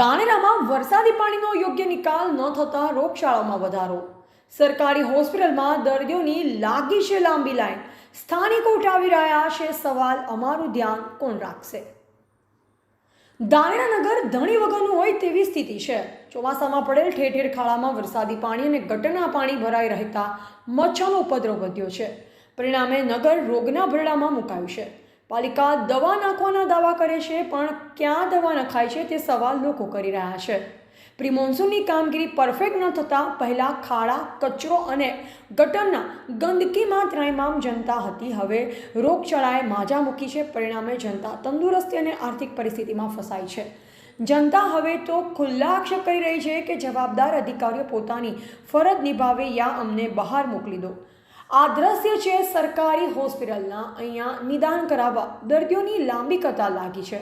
ધાનેરામાં વરસાદી પાણીનો યોગ્ય નિકાલ ન થતાં રોગચાળામાં વધારો. સરકારી હોસ્પિટલમાં દર્દીઓની લાગી છે લાંબી લાઈન. સ્થાનિકો ઉઠાવી રહ્યા છે સવાલ, અમારું ધ્યાન કોણ રાખશે? દાણેરા નગર ધણી વગરનું હોય તેવી સ્થિતિ છે. ચોમાસામાં પડેલ ઠેર ઠેર ખાડામાં વરસાદી પાણી અને ગટરના પાણી ભરાઈ રહેતા મચ્છરનો ઉપદ્રવ વધ્યો છે. પરિણામે નગર રોગના ભરડામાં મુકાયું છે. પાલિકા દવા નાખવાના દાવા કરે છે, પણ ક્યાં દવા નખાય છે તે સવાલ લોકો કરી રહ્યા છે. પ્રીમોન્સૂનની કામગીરી પરફેક્ટ ન થતાં પહેલાં ખાડા, કચરો અને ગટરના ગંદકીમાં ત્રાઈમામ જનતા હતી. હવે રોગચાળાએ માજા મૂકી છે, પરિણામે જનતા તંદુરસ્તી અને આર્થિક પરિસ્થિતિમાં ફસાઈ છે. જનતા હવે તો ખુલ્લા આક્ષેપ કરી રહી છે કે જવાબદાર અધિકારીઓ પોતાની ફરજ નિભાવે યા અમને બહાર મોકલી દો. આ દ્રશ્ય છે સરકારી હોસ્પિટલના. અહીંયા નિદાન કરાવવા દર્દીઓની લાંબી કતાર લાગી છે.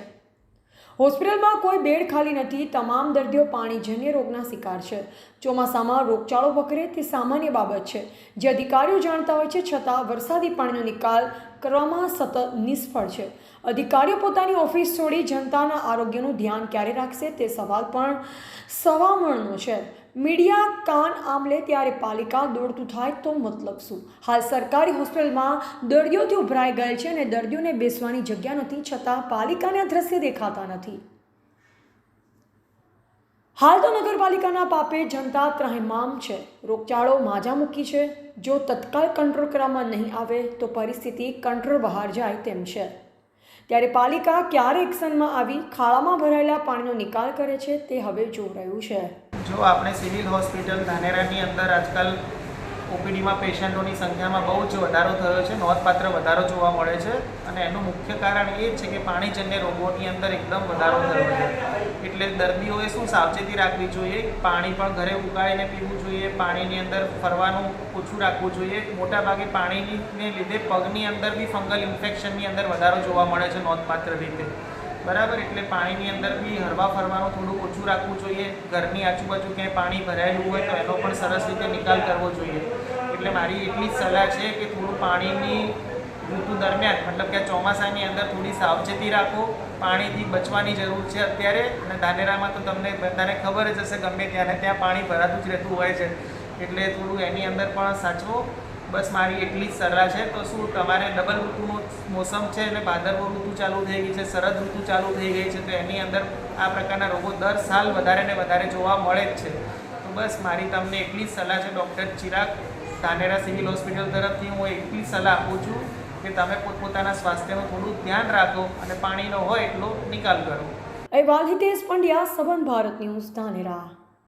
હોસ્પિટલમાં કોઈ બેડ ખાલી નથી, તમામ દર્દીઓ પાણીજન્ય રોગના શિકાર છે. ચોમાસામાં રોગચાળો વકરે તે સામાન્ય બાબત છે. જે અધિકારીઓ જાણતા હોય છે, છતાં વરસાદી પાણીનો નિકાલ કરવામાં સતત નિષ્ફળ છે. અધિકારીઓ પોતાની ઓફિસ છોડી જનતાના આરોગ્યનું ધ્યાન ક્યારે રાખશે તે સવાલ પણ સવામણનો છે. મીડિયા કાન આમલે ત્યારે પાલિકા દોડતું થાય તો મતલબ શું? હાલ સરકારી હોસ્પિટલમાં દર્દીઓથી ઉભરાઈ ગયેલ છે અને દર્દીઓને બેસવાની જગ્યા નથી, છતાં પાલિકાને દ્રશ્ય દેખાતા નથી. હાલ તો નગરપાલિકાના પાપે જનતા ત્રાહિમામ છે. રોગચાળો માજા મૂકી છે. જો તત્કાલ કંટ્રોલ કરવામાં નહીં આવે તો પરિસ્થિતિ કંટ્રોલ બહાર જાય તેમ છે. ત્યારે પાલિકા ક્યારે એક્શનમાં આવી, ખાડામાં ભરાયેલા પાણીનો નિકાલ કરે છે તે હવે જોઈ રહ્યું છે. જો આપણે સિવિલ હોસ્પિટલ ધાનેરાની અંદર આજકાલ ઓપીડીમાં પેશન્ટોની સંખ્યામાં બહુ જ વધારો થયો છે, નોંધપાત્ર વધારો જોવા મળે છે અને એનું મુખ્ય કારણ એ છે કે પાણીજન્ય રોગોની અંદર એકદમ વધારો થયો છે. એટલે દર્દીઓએ શું સાવચેતી રાખવી જોઈએ? પાણી પણ ઘરે ઉકાળીને પીવું જોઈએ, પાણીની અંદર ફરવાનું ઓછું રાખવું જોઈએ. મોટાભાગે પાણીને લીધે પગની અંદર બી ફંગલ ઇન્ફેક્શનની અંદર વધારો જોવા મળે છે નોંધપાત્ર રીતે. બરાબર? એટલે પાણીની અંદર બી હરવા ફરવાનું થોડું ઓછું રાખવું જોઈએ. ઘરની આજુબાજુ ક્યાંય પાણી ભરાયેલું હોય તો એનો પણ સરસ રીતે નિકાલ કરવો જોઈએ. એટલે મારી એટલી જ સલાહ છે કે થોડું પાણીની ઋતુ દરમિયાન, મતલબ કે ચોમાસાની અંદર થોડી સાવચેતી રાખો. પાણીથી બચવાની જરૂર છે અત્યારે અને ધાનેરામાં તો તમને બધાને ખબર જ હશે ગમે ત્યાં ત્યાં પાણી ભરાતું જ રહેતું હોય છે. એટલે થોડું એની અંદર પણ સાચવો. બસ મારી એટલી જ સલાહ છે. તો શું, તમારે ડબલ ઋતુનું મોસમ છે અને ભાદરવો ઋતુ ચાલુ થઈ ગઈ છે, શરદ ઋતુ ચાલુ થઈ ગઈ છે, તો એની અંદર આ પ્રકારના રોગો દર સાલ વધારે ને વધારે જોવા મળે જ છે. તો બસ મારી તમને એટલી જ સલાહ છે doctor Chirag Dhanera civil hospital તરફથી હું એટલી સલાહ આપું છું કે તમે પોતપોતાના સ્વાસ્થ્યનું થોડું ધ્યાન રાખો અને પાણીનો હોય એટલો નિકાલ કરો. અહેવાલ હિતેશ પંડ્યા સબન ભારત ન્યૂઝ ધાનેરા